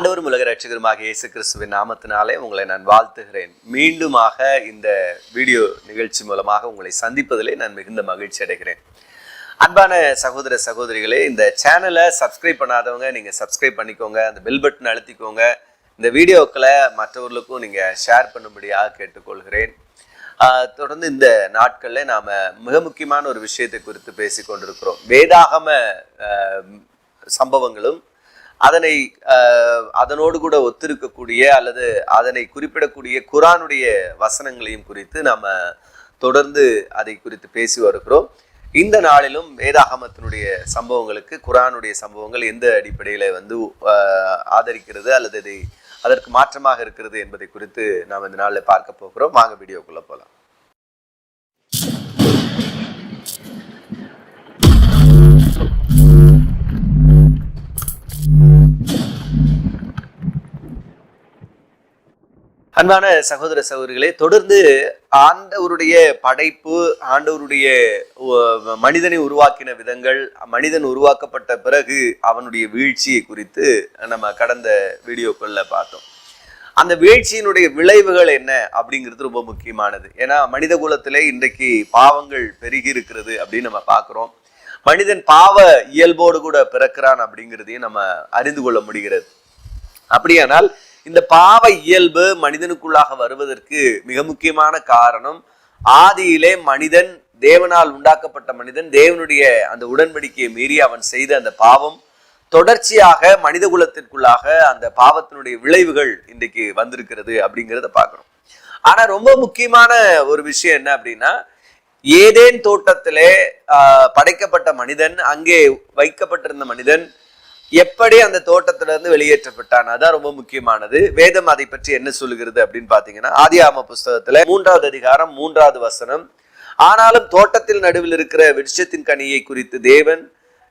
ஆண்டவரும் உலக ரட்சகருமாக இயேசு கிறிஸ்துவின் நாமத்தினாலே உங்களை நான் வாழ்த்துகிறேன். மீண்டுமாக இந்த வீடியோ நிகழ்ச்சி மூலமாக உங்களை சந்திப்பதிலே நான் மிகுந்த மகிழ்ச்சி அடைகிறேன். அன்பான சகோதர சகோதரிகளே இந்த சேனலை சப்ஸ்கிரைப் பண்ணாதவங்க நீங்கள் சப்ஸ்கிரைப் பண்ணிக்கோங்க அந்த பெல் பட்டன் அழுத்திக்கோங்க. இந்த வீடியோக்களை மற்றவர்களுக்கும் நீங்கள் ஷேர் பண்ணும்படியாக கேட்டுக்கொள்கிறேன். தொடர்ந்து இந்த நாட்களில் நாம் மிக முக்கியமான ஒரு விஷயத்தை குறித்து பேசி கொண்டிருக்கிறோம் வேதாகம சம்பவங்களும் அதனை அதனோடு கூட ஒத்திருக்கக்கூடிய அல்லது அதனை குறிப்பிடக்கூடிய குரானுடைய வசனங்களையும் குறித்து நாம் தொடர்ந்து அதை குறித்து பேசி வருகிறோம். இந்த நாளிலும் வேதாகமத்தினுடைய சம்பவங்களுக்கு குரானுடைய சம்பவங்கள் எந்த அடிப்படையில் வந்து ஆதரிக்கிறது அல்லது அதை அதற்கு மாற்றமாக இருக்கிறது என்பதை குறித்து நாம் இந்த நாளில் பார்க்க போகிறோம். வாங்க வீடியோக்குள்ளே போகலாம். அன்பான சகோதர சகோதரிகளே தொடர்ந்து ஆண்டவருடைய படைப்பு ஆண்டவருடைய மனிதனை உருவாக்கின விதங்கள் மனிதன் உருவாக்கப்பட்ட பிறகு அவனுடைய வீழ்ச்சியை குறித்து நம்ம கடந்த வீடியோக்களில் பார்த்தோம். அந்த வீழ்ச்சியினுடைய விளைவுகள் என்ன அப்படிங்கிறது ரொம்ப முக்கியமானது. ஏன்னா மனித குலத்திலே இன்றைக்கு பாவங்கள் பெருகி இருக்கிறது அப்படின்னு நம்ம பார்க்கிறோம். மனிதன் பாவ இயல்போடு கூட பிறக்கிறான் அப்படிங்கிறதையும் நம்ம அறிந்து கொள்ள முடிகிறது. அப்படியானால் இந்த பாவ இயல்பு மனிதனுக்குள்ளாக வருவதற்கு மிக முக்கியமான காரணம் ஆதியிலே மனிதன் தேவனால் உண்டாக்கப்பட்ட மனிதன் தேவனுடைய அந்த உடன்படிக்கையை மீறி அவன் செய்த அந்த பாவம். தொடர்ச்சியாக மனித குலத்திற்குள்ளாக அந்த பாவத்தினுடைய விளைவுகள் இன்றைக்கு வந்திருக்கிறது அப்படிங்கிறத பார்க்குறோம் ஆனா ரொம்ப முக்கியமான ஒரு விஷயம் என்ன அப்படின்னா ஏதேன் தோட்டத்திலே படைக்கப்பட்ட மனிதன் அங்கே வைக்கப்பட்டிருந்த மனிதன் எப்படி அந்த தோட்டத்திலிருந்து வெளியேற்றப்பட்டான்? அதான் ரொம்ப முக்கியமானது. வேதம் அதை பற்றி என்ன சொல்லுகிறது அப்படின்னு பாத்தீங்கன்னா ஆதியாம புஸ்தகத்துல மூன்றாவது அதிகாரம் மூன்றாவது வசனம். ஆனாலும் தோட்டத்தில் நடுவில் இருக்கிற விருட்சத்தின் கனியை குறித்து தேவன்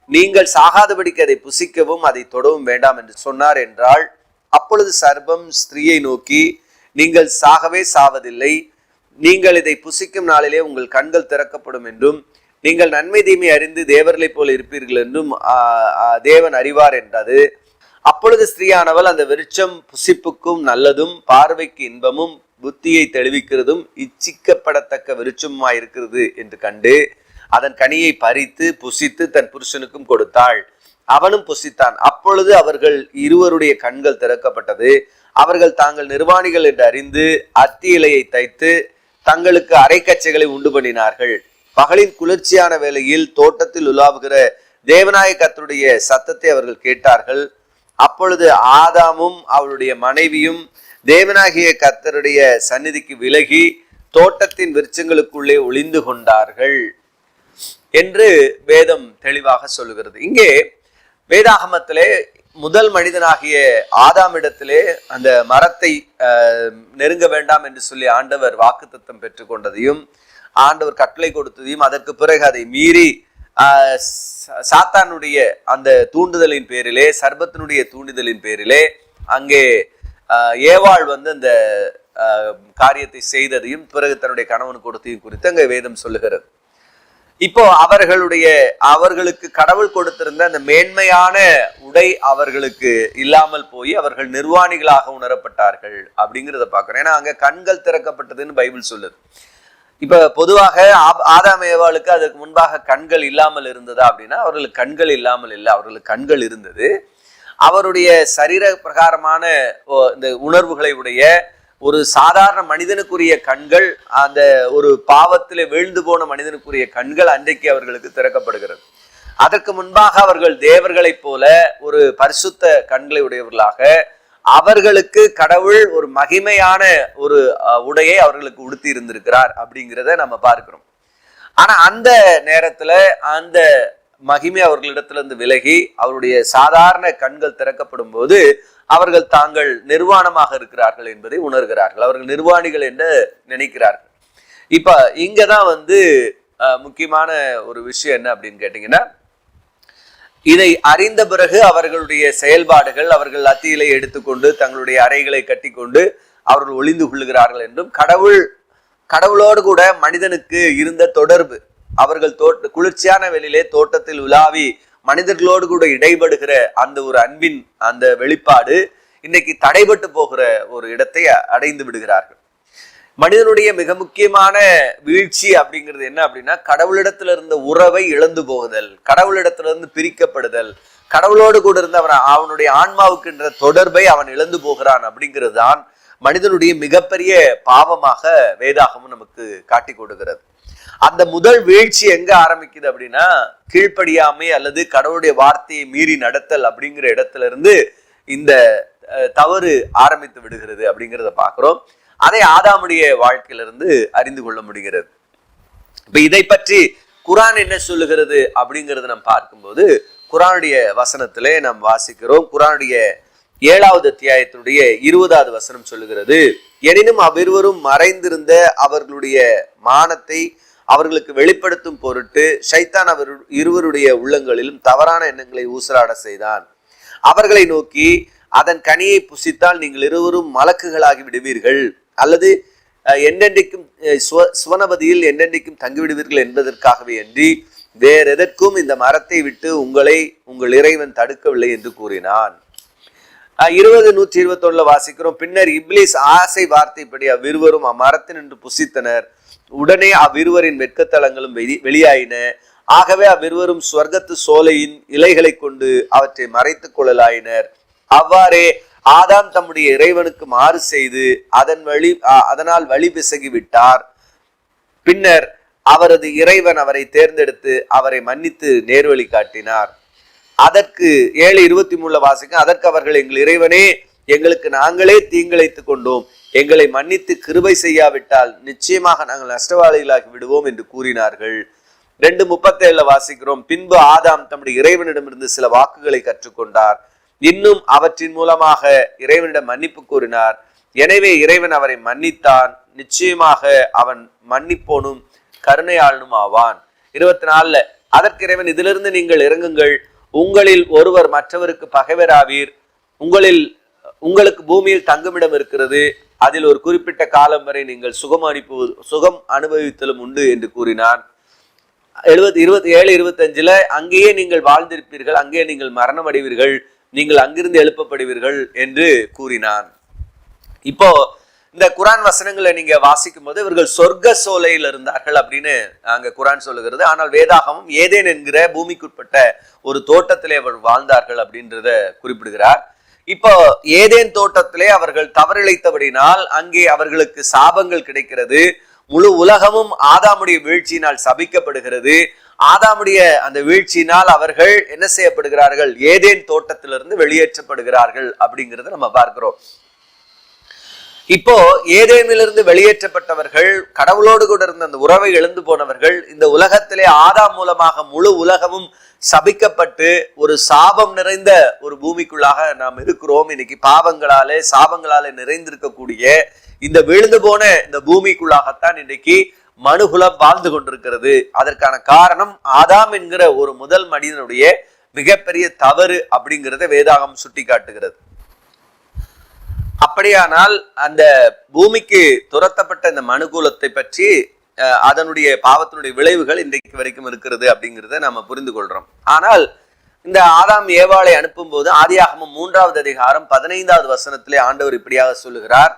நீங்கள் சாகாதபடிக்கு அதை புசிக்கவும் அதை தொடவும் வேண்டாம் என்று சொன்னார் என்றால் அப்பொழுது சர்பம் ஸ்திரீயை நோக்கி நீங்கள் சாகவே சாவதில்லை. நீங்கள் இதை புசிக்கும் நாளிலே உங்கள் கண்கள் திறக்கப்படும் என்றும் நீங்கள் நன்மை தீமை அறிந்து தேவர்களைப் போல இருப்பீர்கள் என்றும் தேவன் அறிவார் என்றது. அப்பொழுது ஸ்திரீயானவள் அந்த விருட்சம் புசிப்புக்கும் நல்லதும் பார்வைக்கு இன்பமும் புத்தியை தெளிவிக்கிறதும் இச்சிக்கப்படத்தக்க விருட்சமாய் இருக்கிறது என்று கண்டு அதன் கனியை பறித்து புசித்து தன் புருஷனுக்கும் கொடுத்தாள். அவனும் புசித்தான். அப்பொழுது அவர்கள் இருவருடைய கண்கள் திறக்கப்பட்டது. அவர்கள் தாங்கள் நிர்வாணிகள் என்று அறிந்து அத்தி இலையை தைத்து தங்களுக்கு அரைக்கச்சைகளை உண்டு பண்ணினார்கள். பகலின் குளிர்ச்சியான வேளையில் தோட்டத்தில் உலாவுகிற தேவநாய கத்தருடைய சத்தத்தை அவர்கள் கேட்டார்கள். அப்பொழுது ஆதாமும் அவளுடைய மனைவியும் தேவனாகிய கர்த்தருடைய சந்நிதிக்கு விலகி தோட்டத்தின் விருச்சங்களுக்குள்ளே ஒளிந்து கொண்டார்கள் என்று வேதம் தெளிவாக சொல்லுகிறது. இங்கே வேதாகமத்திலே முதல் மனிதனாகிய ஆதாமிடத்திலே அந்த மரத்தை அஹ், நெருங்க வேண்டாம் என்று சொல்லி ஆண்டவர் வாக்குத்தத்தம் பெற்றுக்கொண்டதையும் ஆண்டவர் கட்டளை கொடுத்ததையும் அதற்கு பிறகு அதை மீறி சாத்தானுடைய அந்த தூண்டுதலின் பேரிலே சர்பத்தினுடைய தூண்டுதலின் பேரிலே அங்கே ஏவாள் வந்து அந்த காரியத்தை செய்ததையும் பிறகு தன்னுடைய கணவன் கொடுத்ததையும் குறித்து அங்கே வேதம் சொல்லுகிறது. இப்போ அவர்களுடைய அவர்களுக்கு கடவுள் கொடுத்திருந்த அந்த மேன்மையான உடை அவர்களுக்கு இல்லாமல் போய் அவர்கள் நிர்வாணிகளாக உணரப்பட்டார்கள் அப்படிங்கிறத பார்க்கிறோம். ஏன்னா அங்க கண்கள் திறக்கப்பட்டதுன்னு பைபிள் சொல்லுது. இப்ப பொதுவாக ஆப்- ஆதாம் ஏவாளுக்கு அதற்கு முன்பாக கண்கள் இல்லாமல் இருந்ததா அப்படின்னா அவர்களுக்கு கண்கள் இல்லாமல் இல்லை அவர்களுக்கு கண்கள் இருந்தது. அவருடைய சரீர பிரகாரமான ஓ, இந்த உணர்வுகளை உடைய ஒரு சாதாரண மனிதனுக்குரிய கண்கள் அந்த ஒரு பாவத்தில் வீழ்ந்து போன மனிதனுக்குரிய கண்கள் அன்றைக்கு அவர்களுக்கு திறக்கப்படுகிறது. அதற்கு முன்பாக அவர்கள் தேவர்களைப் போல ஒரு பரிசுத்த கண்களை உடையவர்களாக அவர்களுக்கு கடவுள் ஒரு மகிமையான ஒரு உடையை அவர்களுக்கு உடுத்தி இருந்திருக்கிறார் அப்படிங்கிறத நம்ம பார்க்கிறோம். ஆனா அந்த நேரத்துல அந்த மகிமை அவர்களிடத்திலிருந்து விலகி அவருடைய சாதாரண கண்கள் திறக்கப்படும் போது அவர்கள் தாங்கள் நிர்வாணமாக இருக்கிறார்கள் என்பதை உணர்கிறார்கள். அவர்கள் நிர்வாணிகள் என்று நினைக்கிறார்கள். இப்ப இங்கதான் வந்து முக்கியமான ஒரு விஷயம் என்ன அப்படின்னு கேட்டீங்கன்னா இதை அறிந்த பிறகு அவர்களுடைய செயல்பாடுகள் அவர்கள் அத்தியிலை எடுத்துக்கொண்டு தங்களுடைய அறைகளை கட்டிக்கொண்டு அவர்கள் ஒளிந்து கொள்ளுகிறார்கள் என்றும் கடவுள் கடவுளோடு கூட மனிதனுக்கு இருந்த தொடர்பு அவர்கள் தோட்ட குளிர்ச்சியான வெளியிலே தோட்டத்தில் உலாவி மனிதர்களோடு கூட இடைபடுகிற அந்த ஒரு அன்பின் அந்த வெளிப்பாடு இன்னைக்கு தடைபட்டு போகிற ஒரு இடத்தை அடைந்து விடுகிறார்கள். மனிதனுடைய மிக முக்கியமான வீழ்ச்சி அப்படிங்கிறது என்ன அப்படின்னா கடவுளிடத்துல இருந்த உறவை இழந்து போகுதல் கடவுளிடத்துல இருந்து பிரிக்கப்படுதல் கடவுளோடு கூட இருந்த அவன் அவனுடைய ஆன்மாவுக்குன்ற தொடர்பை அவன் இழந்து போகிறான் அப்படிங்கிறது தான் மனிதனுடைய மிகப்பெரிய பாவமாக வேதாகமும் நமக்கு காட்டி கொடுக்கிறது. அந்த முதல் வீழ்ச்சி எங்க ஆரம்பிக்குது அப்படின்னா கீழ்ப்படியாமை அல்லது கடவுளுடைய வார்த்தையை மீறி நடத்தல் அப்படிங்கிற இடத்துல இருந்து இந்த தவறு ஆரம்பித்து விடுகிறது அப்படிங்கிறத பாக்குறோம் அதை ஆதாமுடைய வாழ்க்கையிலிருந்து அறிந்து கொள்ள முடிகிறது. இப்ப இதை பற்றி குரான் என்ன சொல்லுகிறது அப்படிங்கறத நாம் பார்க்கும்போது குரானுடைய வசனத்திலே நாம் வாசிக்கிறோம். குரானுடைய ஏழாவது அத்தியாயத்தினுடைய இருபதாவது வசனம் சொல்லுகிறது எனினும் அவ்விருவரும் மறைந்திருந்த அவர்களுடைய மானத்தை அவர்களுக்கு வெளிப்படுத்தும் பொருட்டு ஷைத்தான் அவர் இருவருடைய உள்ளங்களிலும் தவறான எண்ணங்களை ஊசலாட செய்தான். அவர்களை நோக்கி அதன் கனியை புசித்தால் நீங்கள் இருவரும் மலக்குகளாகி விடுவீர்கள். அல்லது அஹ், சுவ- சுவனபதியில் என்றென்றைக்கும் தங்கிவிடுவீர்கள் என்பதற்காகவே அன்றி வேறெதற்கும் இந்த மரத்தை விட்டு உங்களை உங்கள் இறைவன் தடுக்கவில்லை என்று கூறினான். அஹ், இருபது நூற்றி இருபத்தொன்னுல வாசிக்கிறோம். பின்னர் இப்லிஸ் ஆசை வார்த்தைப்படி அவ்விருவரும் அம்மரத்தில் நின்று புசித்தனர். உடனே அவ்விருவரின் வெட்கத்தலங்களும் வெளி- வெளியாயின. ஆகவே அவ்விருவரும் ஸ்வர்க்கத்து சோலையின் இலைகளை கொண்டு அவற்றை மறைத்துக் கொள்ளலாயினர். அவ்வாறே ஆதாம் தம்முடைய இறைவனுக்கு மாறு செய்து அதன் வழி அதனால் வழி பிசகி விட்டார். பின்னர் அவரது இறைவன் அவரை தேர்ந்தெடுத்து அவரை மன்னித்து நேர்வழி காட்டினார். அதற்கு ஏழு இருபத்தி மூணுல வாசிக்க அதற்கு அவர்கள் எங்கள் இறைவனே எங்களுக்கு நாங்களே தீங்கிழைத்துக் கொண்டோம். எங்களை மன்னித்து கிருபை செய்யாவிட்டால் நிச்சயமாக நாங்கள் நஷ்டவாளிகளாகி விடுவோம் என்று கூறினார்கள். ரெண்டு முப்பத்தேழுல வாசிக்கிறோம் பின்பு ஆதாம் தம்முடைய இறைவனிடமிருந்து சில வாக்குகளை கற்றுக்கொண்டார். இன்னும் அவற்றின் மூலமாக இறைவனிடம் மன்னிப்பு கூறினார். எனவே இறைவன் அவரை மன்னித்தான். நிச்சயமாக அவன் மன்னிப்போனும் கருணையாளனும் ஆவான். இருபத்தி நாலுல அதற்கு இறைவன் இதிலிருந்து நீங்கள் இறங்குங்கள். உங்களில் ஒருவர் மற்றவருக்கு பகைவராவீர். உங்களில் உங்களுக்கு பூமியில் தங்குமிடம் இருக்கிறது. அதில் ஒரு குறிப்பிட்ட காலம் வரை நீங்கள் சுகம் அனுப்பு சுகம் அனுபவித்தலும் உண்டு என்று கூறினான் எழுபத்தி இருபத்தி ஏழு இருபத்தஞ்சுல அங்கேயே நீங்கள் வாழ்ந்திருப்பீர்கள். அங்கேயே நீங்கள் மரணம் அடைவீர்கள் நீங்கள் அங்கிருந்து எழுப்பப்படுவீர்கள் என்று கூறினான் இப்போ இந்த குரான் வசனங்களை நீங்க வாசிக்கும் போது இவர்கள் சொர்க்க சோலையில் இருந்தார்கள் அப்படின்னு அங்க குரான் சொல்லுகிறது. ஆனால் வேதாகமும் ஏதேன் என்கிற பூமிக்குட்பட்ட ஒரு தோட்டத்திலே அவர் வாழ்ந்தார்கள் அப்படின்றத குறிப்பிடுகிறார். இப்போ ஏதேன் தோட்டத்திலே அவர்கள் தவறிழைத்தபடினால் அங்கே அவர்களுக்கு சாபங்கள் கிடைக்கிறது. முழு உலகமும் ஆதாமுடைய வீழ்ச்சியினால் சபிக்கப்படுகிறது. ஆதாமுடைய அந்த வீழ்ச்சியினால் அவர்கள் என்ன செய்யப்படுகிறார்கள்? ஏதேன் தோட்டத்திலிருந்து வெளியேற்றப்படுகிறார்கள் அப்படிங்கிறத நம்ம பார்க்கிறோம். இப்போ ஏதேனிலிருந்து வெளியேற்றப்பட்டவர்கள் கடவுளோடு கூட இருந்த அந்த உறவை எழுந்து போனவர்கள் இந்த உலகத்திலே ஆதாம் மூலமாக முழு உலகமும் சபிக்கப்பட்டு ஒரு சாபம் நிறைந்த ஒரு பூமிக்குள்ளாக நாம் இருக்கிறோம். இன்னைக்கு பாவங்களாலே சாபங்களாலே நிறைந்திருக்கக்கூடிய இந்த விழுந்து போன இந்த பூமிக்குள்ளாகத்தான் இன்னைக்கு மனுகுலம் வாழ்ந்து கொண்டிருக்கிறது. அதற்கான காரணம் ஆதாம் என்கிற ஒரு முதல் மனிதனுடைய மிகப்பெரிய தவறு அப்படிங்கிறத வேதாகம் சுட்டி காட்டுகிறது அப்படியானால் அந்த பூமிக்கு துரத்தப்பட்ட இந்த மனுகூலத்தை பற்றி அஹ், அதனுடைய பாவத்தினுடைய விளைவுகள் இன்றைக்கு வரைக்கும் இருக்கிறது அப்படிங்கிறத நம்ம புரிந்து கொள்றோம். ஆனால் இந்த ஆதாம் ஏவாளை அனுப்பும்போது ஆதியாகமும் மூன்றாவது அதிகாரம் பதினைந்தாவது வசனத்திலே ஆண்டவர் இப்படியாக சொல்லுகிறார்.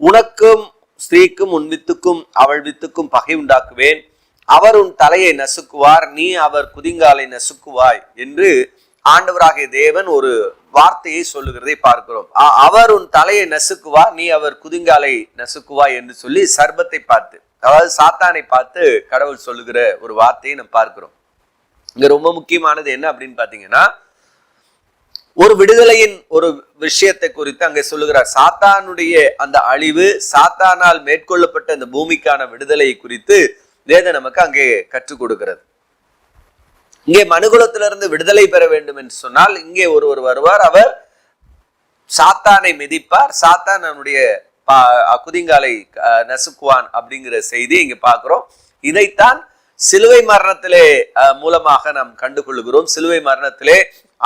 உனக்கும் ஸ்திரீக்கும் உன் வித்துக்கும் அவள் வித்துக்கும் பகை உண்டாக்குவேன். அவர் உன் தலையை நசுக்குவார் நீ அவர் குதிங்காலை நசுக்குவாய் என்று ஆண்டவராகிய தேவன் ஒரு வார்த்தையை சொல்லுகிறதை பார்க்கிறோம். அவர் உன் தலையை நசுக்குவார் நீ அவர் குதிங்காலை நசுக்குவாய் என்று சொல்லி சர்பத்தை பார்த்து அதாவது சாத்தானை பார்த்து கடவுள் சொல்லுகிற ஒரு வார்த்தையை நம்ம பார்க்கிறோம். இங்க ரொம்ப முக்கியமானது என்ன அப்படின்னு பாத்தீங்கன்னா ஒரு விடுதலையின் ஒரு விஷயத்தை குறித்து அங்கே சொல்லுகிறார். சாத்தானுடைய அந்த அழிவு சாத்தானால் மேற்கொள்ளப்பட்ட அந்த பூமிக்கான விடுதலை குறித்து வேத நமக்கு அங்கே கற்றுக் கொடுக்கிறது. இங்கே மனுகுலத்திலிருந்து விடுதலை பெற வேண்டும் என்று சொன்னால் இங்கே ஒருவர் வருவார். அவர் சாத்தானை மிதிப்பார். சாத்தான் அவனுடைய பா- குதிங்காலை அஹ், நசுக்குவான் அப்படிங்கிற செய்தி இங்க பாக்குறோம் இதைத்தான் சிலுவை மரணத்திலே மூலமாக நாம் கண்டுகொள்கிறோம். சிலுவை மரணத்திலே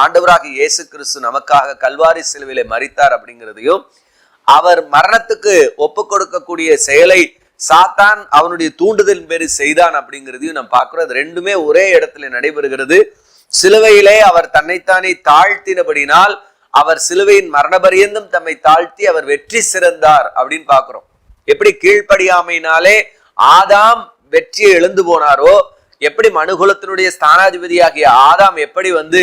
ஆண்டவராக இயேசு கிறிஸ்து நமக்காக கல்வாரி சிலுவையிலே மறித்தார் அப்படிங்கிறதையும் அவர் மரணத்துக்கு ஒப்பு கொடுக்கக்கூடிய செயலை சாத்தான் அவனுடைய தூண்டுதல் பேரு செய்தான் அப்படிங்கிறதையும் நாம் பார்க்கிறோம். அது ரெண்டுமே ஒரே இடத்துல நடைபெறுகிறது. சிலுவையிலே அவர் தன்னைத்தானே தாழ்த்தினபடினால் அவர் சிலுவையின் மரணபரியந்தம் தம்மை தாழ்த்தி அவர் வெற்றி சிறந்தார் அப்படின்னு பார்க்கிறோம். எப்படி கீழ்ப்படியாமையினாலே ஆதாம் வெற்றியை எழுந்து போனாரோ எப்படி மனுகுலத்தினுடைய ஸ்தானாதிபதியாகிய ஆதாம் எப்படி வந்து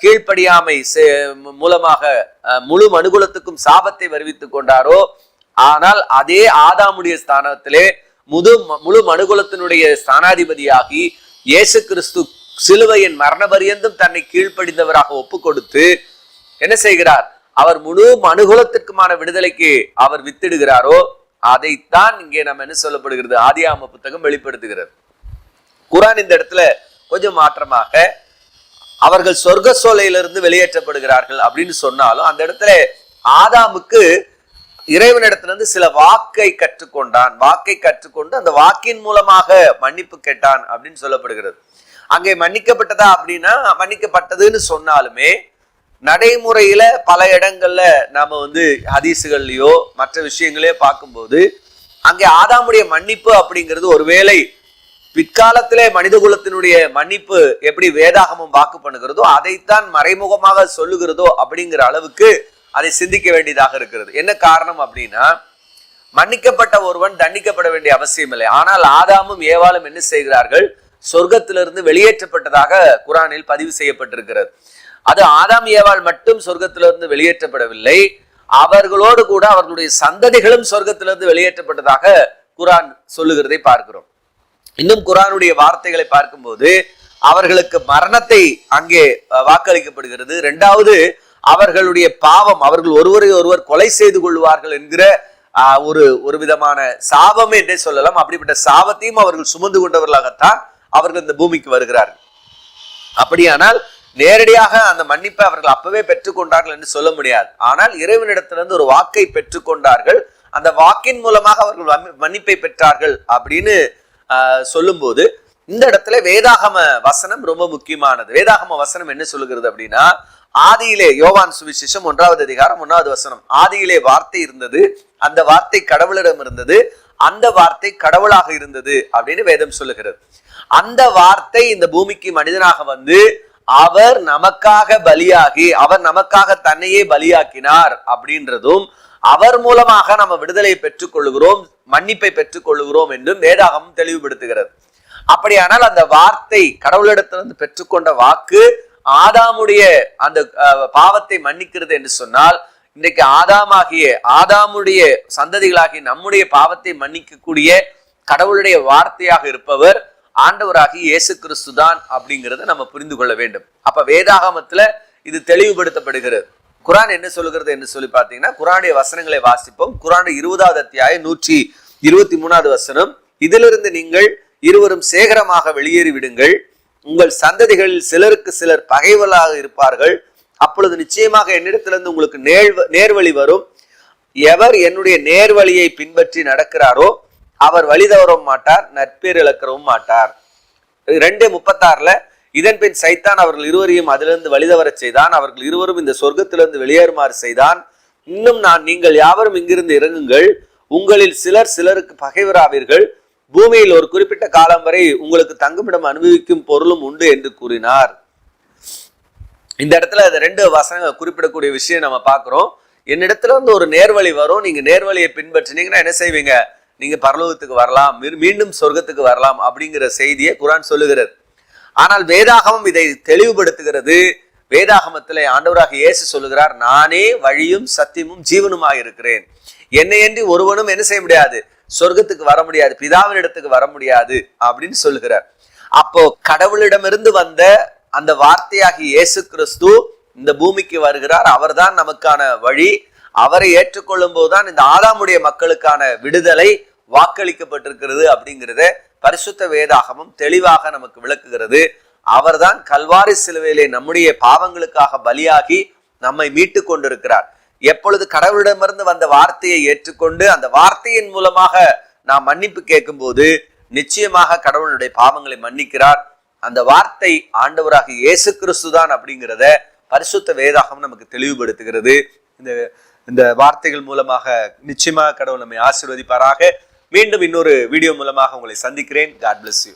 கீழ்ப்படியாமை செ- மூலமாக முழு மனுகுலத்துக்கும் சாபத்தை வருவித்துக் கொண்டாரோ ஆனால் அதே ஆதாமுடைய ஸ்தானத்திலே முது முழு மனுகுலத்தினுடைய ஸ்தானாதிபதியாகி இயேசு கிறிஸ்து சிலுவையின் மரண பரியந்தும் தன்னை கீழ்ப்படிந்தவராக ஒப்பு கொடுத்து என்ன செய்கிறார்? அவர் முழு மனுகுலத்திற்குமான விடுதலைக்கு அவர் வித்திடுகிறாரோ அதைத்தான் இங்கே நம்ம என்ன சொல்லப்படுகிறது? ஆதியாம புத்தகம் வெளிப்படுத்துகிறது. குரான் இந்த இடத்துல கொஞ்சம் மாற்றமாக அவர்கள் சொர்க்க சோலையிலிருந்து வெளியேற்றப்படுகிறார்கள் அப்படின்னு சொன்னாலும் அந்த இடத்துல ஆதாமுக்கு இறைவனிடத்திலிருந்து சில வாக்கை கற்றுக்கொண்டான். வாக்கை கற்றுக்கொண்டு அந்த வாக்கின் மூலமாக மன்னிப்பு கேட்டான் அப்படின்னு சொல்லப்படுகிறது. அங்கே மன்னிக்கப்பட்டதா அப்படின்னா மன்னிக்கப்பட்டதுன்னு சொன்னாலுமே நடைமுறையில பல இடங்கள்ல நாம வந்து ஹதீஸுகள்லயோ மற்ற விஷயங்களையோ பார்க்கும்போது அங்கே ஆதாமுடைய மன்னிப்பு அப்படிங்கிறது ஒருவேளை பிற்காலத்திலே மனித குலத்தினுடைய மன்னிப்பு எப்படி வேதாகமம் வாக்கு பண்ணுகிறதோ அதைத்தான் மறைமுகமாக சொல்லுகிறதோ அப்படிங்கிற அளவுக்கு அதை சிந்திக்க வேண்டியதாக இருக்கிறது. என்ன காரணம் அப்படின்னா மன்னிக்கப்பட்ட ஒருவன் தண்டிக்கப்பட வேண்டிய அவசியம் இல்லை. ஆனால் ஆதாமும் ஏவாளும் என்ன செய்கிறார்கள்? சொர்க்கத்திலிருந்து வெளியேற்றப்பட்டதாக குரானில் பதிவு செய்யப்பட்டிருக்கிறது. அது ஆதாம் ஏவாள் மட்டும் சொர்க்கத்திலிருந்து வெளியேற்றப்படவில்லை. அவர்களோடு கூட அவர்களுடைய சந்ததிகளும் சொர்க்கத்திலிருந்து வெளியேற்றப்பட்டதாக குரான் சொல்லுகிறதை பார்க்கிறோம். இன்னும் குரானுடைய வார்த்தைகளை பார்க்கும்போது அவர்களுக்கு மரணத்தை அங்கே வாக்களிக்கப்படுகிறது. இரண்டாவது அவர்களுடைய பாவம் அவர்கள் ஒருவரை ஒருவர் கொலை செய்து கொள்வார்கள் என்கிற ஆஹ், ஒரு ஒரு விதமான சாபம் என்றே சொல்லலாம். அப்படிப்பட்ட சாபத்தையும் அவர்கள் சுமந்து கொண்டவர்களாகத்தான் அவர்கள் இந்த பூமிக்கு வருகிறார்கள். அப்படியானால் நேரடியாக அந்த மன்னிப்பை அவர்கள் அப்பவே பெற்றுக்கொண்டார்கள் என்று சொல்ல முடியாது. ஆனால் இறைவனிடத்திலிருந்து ஒரு வாக்கை பெற்றுக்கொண்டார்கள். அந்த வாக்கின் மூலமாக அவர்கள் மன்னிப்பை பெற்றார்கள் அப்படின்னு சொல்லும்போது இந்த இடத்துல வேதாகம வசனம் ரொம்ப முக்கியமானது. வேதாகம வசனம் என்ன சொல்லுகிறது அப்படின்னா ஆதியிலே யோவான் சுவிசேஷம் ஒன்றாவது அதிகாரம் ஒன்றாவது வசனம். ஆதியிலே வார்த்தை இருந்தது அந்த வார்த்தை கடவுளிடம் இருந்தது அந்த வார்த்தை கடவுளாக இருந்தது அப்படின்னு வேதம் சொல்லுகிறது. அந்த வார்த்தை இந்த பூமிக்கு மனிதனாக வந்து அவர் நமக்காக பலியாகி அவர் நமக்காக தன்னையே பலியாக்கினார் அப்படின்றதும் அவர் மூலமாக நம்ம விடுதலை பெற்றுக் கொள்கிறோம் மன்னிப்பை பெற்றுக் கொள்கிறோம் என்றும் வேதாகமம் தெளிவுபடுத்துகிறது. அப்படியானால் அந்த வார்த்தை கடவுளிடத்திலிருந்து பெற்றுக்கொண்ட வாக்கு ஆதாமுடைய அந்த அஹ், பாவத்தை மன்னிக்கிறது என்று சொன்னால் இன்றைக்கு ஆதாமாகிய ஆதாமுடைய சந்ததிகளாகிய நம்முடைய பாவத்தை மன்னிக்கக்கூடிய கடவுளுடைய வார்த்தையாக இருப்பவர் ஆண்டவராகி இயேசு கிறிஸ்து தான் அப்படிங்கிறத நம்ம புரிந்து கொள்ள வேண்டும். அப்ப வேதாகமத்துல இது தெளிவுபடுத்தப்படுகிறது. குரான் என்ன சொல்லுகிறது என்று சொல்லி பார்த்தீங்கன்னா குரானுடைய வசனங்களை வாசிப்போம். குரானுடைய இருபதாவது அத்தியாயம் நூற்றி இருபத்தி மூணாவது வசனம் இதிலிருந்து நீங்கள் இருவரும் சேகரமாக வெளியேறி விடுங்கள். உங்கள் சந்ததிகளில் சிலருக்கு சிலர் பகைவர்களாக இருப்பார்கள். அப்பொழுது நிச்சயமாக என்னிடத்திலிருந்து உங்களுக்கு நேர்வழி வரும். எவர் என்னுடைய நேர்வழியை பின்பற்றி நடக்கிறாரோ அவர் வழி தவறவும் மாட்டார் நற்பேர் இழக்கிறவும் மாட்டார் ரெண்டு முப்பத்தாறுல இதன் பின் சைத்தான் அவர்கள் இருவரையும் அதிலிருந்து வழிதவரச் செய்தான் அவர்கள் இருவரும் இந்த சொர்க்கத்திலிருந்து வெளியேறுமாறு செய்தான். இன்னும் நான் நீங்கள் யாவரும் இங்கிருந்து இறங்குங்கள் உங்களில் சிலர் சிலருக்கு பகைவராவீர்கள் பூமியில் ஒரு குறிப்பிட்ட காலம் வரை உங்களுக்கு தங்குமிடம் அனுபவிக்கும் பொருளும் உண்டு என்று கூறினார். இந்த இடத்துல அது ரெண்டு வசனங்கள் குறிப்பிடக்கூடிய விஷயம் நம்ம பார்க்குறோம். என்னிடத்துல வந்து ஒரு நேர்வழி வரும் நீங்க நேர்வழியை பின்பற்றினீங்கன்னா என்ன செய்வீங்க? நீங்க பரலோகத்துக்கு வரலாம் மீண்டும் சொர்க்கத்துக்கு வரலாம் அப்படிங்கிற செய்தியை குரான் சொல்லுகிறது. ஆனால் வேதாகமம் இதை தெளிவுபடுத்துகிறது. வேதாகமத்திலே ஆண்டவராக இயேசு சொல்லுகிறார் நானே வழியும் சத்தியமும் ஜீவனுமாக இருக்கிறேன் என்னையன்றி ஒருவனும் என்ன செய்ய முடியாது? சொர்க்கத்துக்கு வர முடியாது பிதாவின் இடத்துக்கு வர முடியாது அப்படின்னு சொல்லுகிறார். அப்போ கடவுளிடமிருந்து வந்த அந்த வார்த்தையாகி இயேசு கிறிஸ்து இந்த பூமிக்கு வருகிறார். அவர்தான் நமக்கான வழி. அவரை ஏற்றுக்கொள்ளும் போதுதான் இந்த ஆதாமுடைய மக்களுக்கான விடுதலை வாக்களிக்கப்பட்டிருக்கிறது அப்படிங்கிறத பரிசுத்த வேதாகமும் தெளிவாக நமக்கு விளக்குகிறது. அவர்தான் கல்வாரி சிலுவையிலே நம்முடைய பாவங்களுக்காக பலியாகி நம்மை மீட்டு கொண்டிருக்கிறார். எப்பொழுது கடவுளிடமிருந்து வந்த வார்த்தையை ஏற்றுக்கொண்டு அந்த வார்த்தையின் மூலமாக நாம் மன்னிப்பு கேட்கும்போது நிச்சயமாக கடவுளுடைய பாவங்களை மன்னிக்கிறார். அந்த வார்த்தை ஆண்டவராக இயேசு கிறிஸ்து தான் அப்படிங்கிறத பரிசுத்த வேதாகம் நமக்கு தெளிவுபடுத்துகிறது. இந்த இந்த வார்த்தைகள் மூலமாக நிச்சயமாக கடவுள் நம்மை ஆசிர்வதிப்பாராக. மீண்டும் இன்னொரு வீடியோ மூலமாக உங்களை சந்திக்கிறேன். God bless you